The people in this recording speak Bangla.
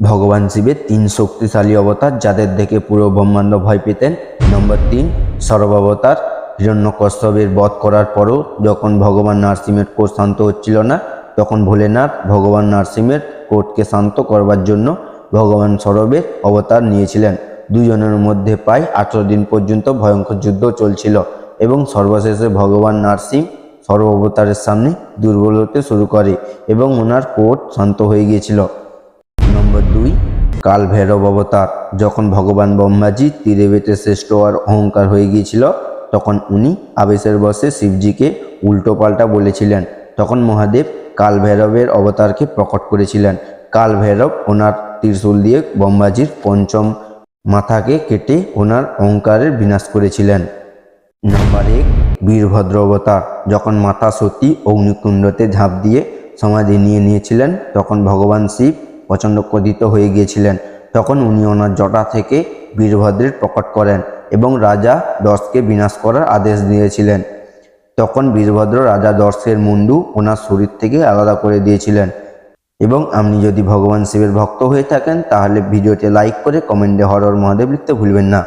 ভগবান শিবের তিন শক্তিশালী অবতার যাদের দেখে পুরো ব্রহ্মাণ্ড ভয় পেতেন। নম্বর তিন, সর্বাবতার, হিরণ্যকশ্যপের বধ করার পরও যখন ভগবান নারসিংহের কোর্ট শান্ত হচ্ছিল না, তখন ভোলেনাথ ভগবান নারসিংহের কোর্টকে শান্ত করবার জন্য ভগবান সরবের অবতার নিয়েছিলেন। দুজনের মধ্যে প্রায় আঠারো দিন পর্যন্ত ভয়ঙ্কর যুদ্ধ চলছিল এবং সর্বশেষে ভগবান নারসিংহ সর্বাবতারের সামনে দুর্বল হতে শুরু করে এবং ওনার কোর্ট শান্ত হয়ে গিয়েছিল। কাল ভৈরব অবতার। যখন ভগবান ব্রহ্মাজি তীরে বেটে শ্রেষ্ঠ আর অহংকার হয়ে গিয়েছিল, তখন উনি আবেশের বসে শিবজিকে উল্টো পাল্টা বলেছিলেন। তখন মহাদেব কাল ভৈরবের অবতারকে প্রকট করেছিলেন। কাল ভৈরব ওনার ত্রিশূল দিয়ে ব্রহ্মাজির পঞ্চম মাথাকে কেটে ওনার অহংকারের বিনাশ করেছিলেন। নাম্বার এক, বীরভদ্র অবতার। যখন মাতা সতী অগ্নিকুণ্ডতে ঝাঁপ দিয়ে সমাধি নিয়ে নিয়েছিলেন, তখন ভগবান শিব প্রচণ্ড ক্রোধিত হয়ে গিয়েছিলেন। তখন উনি ওনার জটা থেকে বীরভদ্রের প্রকট করেন এবং রাজা দশকে বিনাশ করার আদেশ দিয়েছিলেন। তখন বীরভদ্র রাজা দর্শের মুন্ডু ওনার শরীর থেকে আলাদা করে দিয়েছিলেন। এবং আপনি যদি ভগবান শিবের ভক্ত হয়ে থাকেন, তাহলে ভিডিওতে লাইক করে কমেন্টে হরর মহাদেব লিখতে ভুলবেন না।